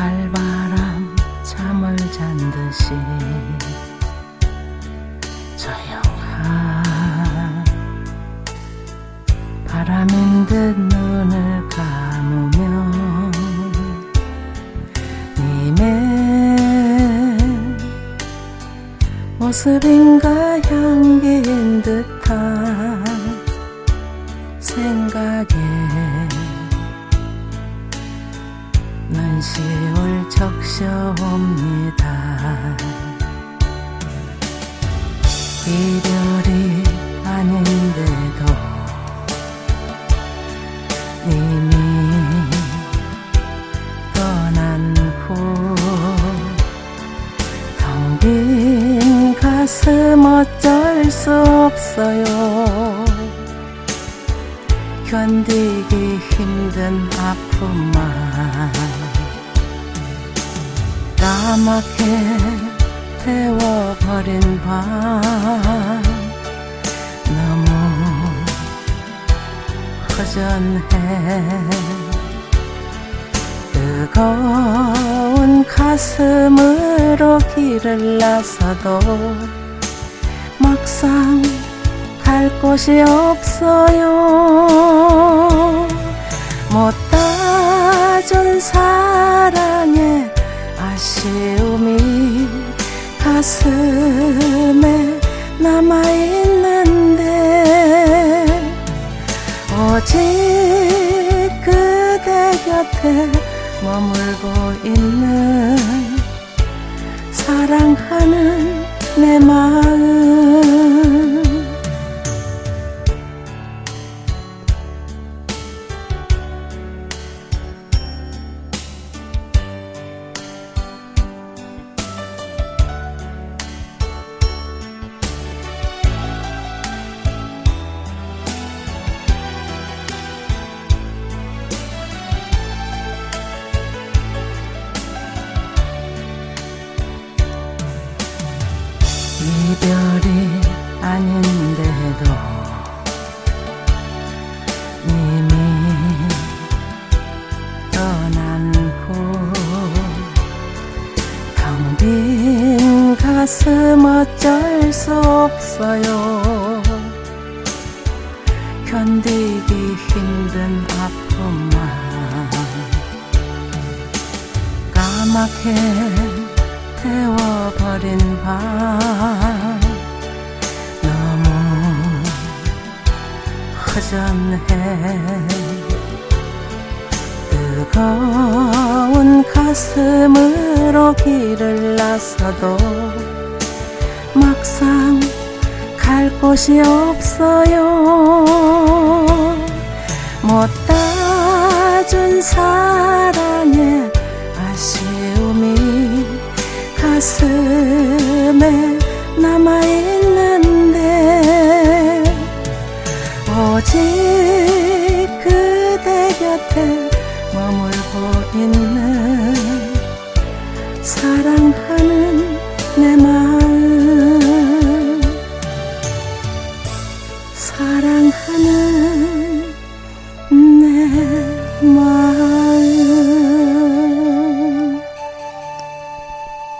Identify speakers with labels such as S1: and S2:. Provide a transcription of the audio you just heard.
S1: 갈바람 잠을 잔 듯이 조용한 바람인 듯 눈을 감으면 님의 모습인가 향기인 듯한 생각에 눈시울 적셔옵니다. 이별이 아닌데도 님이 떠난 후 텅 빈 가슴 어쩔 수 없어요. 견디기 힘든 아픔만 까맣게 태워버린 밤. 너무 허전해. 뜨거운 가슴으로 길을 나서도 막상 갈 곳이 없어요. 못 따준 사랑 가슴에 남아있는데 오직 그대 곁에 머물고 있는 사랑하는 내 마음 이별이 아닌데도 님이 떠난 후텅 빈 가슴 어쩔 수 없어요. 견디기 힘든 아픔만 까맣게 태워 버린 밤. 너무 허전해. 뜨거운 가슴으로 길을 나서도 막상 갈 곳이 없어요. 못 따준 사랑의 아쉬움이 가슴에 남아있는데 오직 그대 곁에 머물고 있는 사랑하는 내 마음. 사랑하는 내